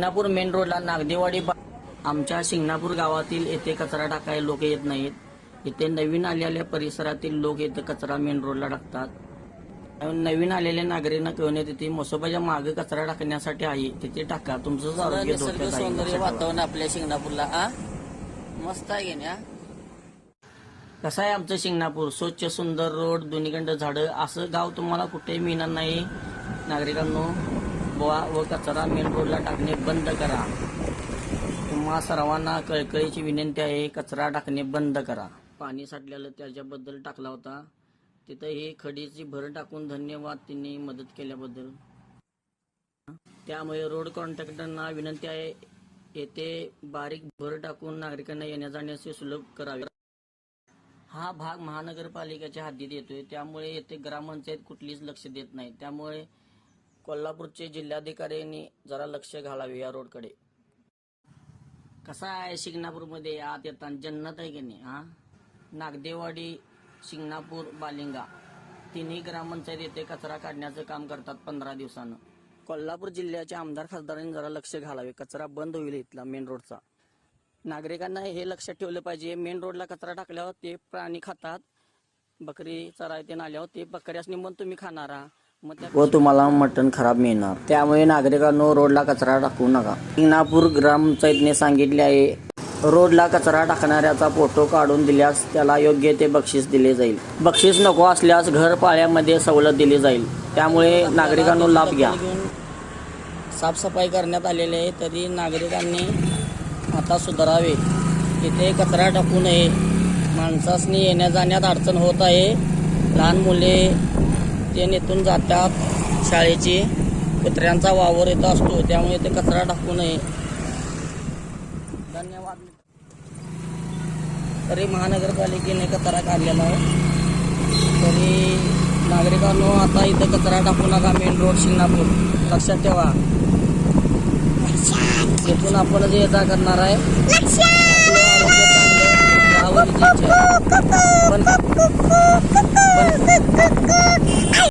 Shingnapur main रोडला नागदेवाडी आमच्या शिंगणापूर गावातील येथे कचरा टाकायला लोक येत नाहीत. इथे नवीन आलेल्या परिसरातील लोक इथे कचरा मेन रोडला टाकतात. नवीन आलेल्या नागरिकांना कळून तिथे मोसोबाच्या मागे कचरा टाकण्यासाठी आहे. तिथे टाका. तुमचं आरोग्य. सौंदर्य. वातावरण आपल्या शिंगणापूरला आ? मस्त आहे? कसं आहे आमचं शिंगणापूर स्वच्छ सुंदर रोड दोन्हीकडं झाडं असं गाव तुम्हाला कुठेही मिळणार नाही. नागरिकांनो थांबवा व कचरा मेन रोडला टाकणे बंद करा. तुम्हा सर्वांना कळकळीची विनंती आहे कचरा टाकणे बंद करा. पाणी साठलेलं त्याच्याबद्दल टाकला होता. तिथं हे खडीची भर टाकून धन्यवाद त्यांनी मदत केल्याबद्दल. त्यामुळे रोड कॉन्ट्रॅक्टरना विनंती आहे येथे बारीक भर टाकून नागरिकांना येण्या जाण्याचे सुलभ करावे. हा भाग महानगरपालिकेच्या हद्दीत येतोय. त्यामुळे येथे ग्रामपंचायत कुठलीच लक्ष देत नाही. त्यामुळे कोल्हापूरचे जिल्हाधिकाऱ्यांनी जरा लक्ष घालावे या रोडकडे. कसा आहे शिंगणापूरमध्ये? आत येताना जन्नत आहे की नाही हा? नागदेवाडी शिंगणापूर बालिंगा. तिन्ही ग्रामपंचायत येथे कचरा काढण्याचं काम करतात पंधरा दिवसानं. कोल्हापूर जिल्ह्याच्या आमदार खासदारांनी जरा लक्ष घालावे. कचरा बंद होईल इथला मेन रोडचा. नागरिकांना हे लक्षात ठेवलं पाहिजे. मेन रोडला कचरा टाकल्यावर ते प्राणी खातात. बकरी चरायते आल्यावर ते बकऱ्यासनी मग तुम्ही खाणारा. व तुम्हाला मटण खराब मिळणार. त्यामुळे नागरिकांनो रोडला कचरा टाकू नका. इंगणापूर ग्रामपंचायतने सांगितले आहे रोडला कचरा टाकणाऱ्याचा फोटो काढून दिल्यास त्याला योग्य ते बक्षीस दिले जाईल. बक्षीस नको असल्यास घर पाळ्यामध्ये सवलत दिली जाईल. त्यामुळे नागरिकांनो लाभ घ्या. साफसफाई करण्यात आलेली आहे तरी नागरिकांनी आता सुधारावे. तिथे कचरा टाकू नये. माणसासनी येण्या जाण्यात अडचण होत आहे. लहान मुले ते नेतून जातात. शाळेची कुत्र्यांचा वावर येत असतो त्यामुळे ते कचरा टाकू नये. धन्यवाद तरी महानगरपालिकेने कचरा काढलेला आहे. तरी नागरिकांनो आता इथं कचरा टाकू नका मेन रोड शिंगणापूर. लक्षात ठेवा. इथून आपण जे येता करणार आहे पण 哥哥爱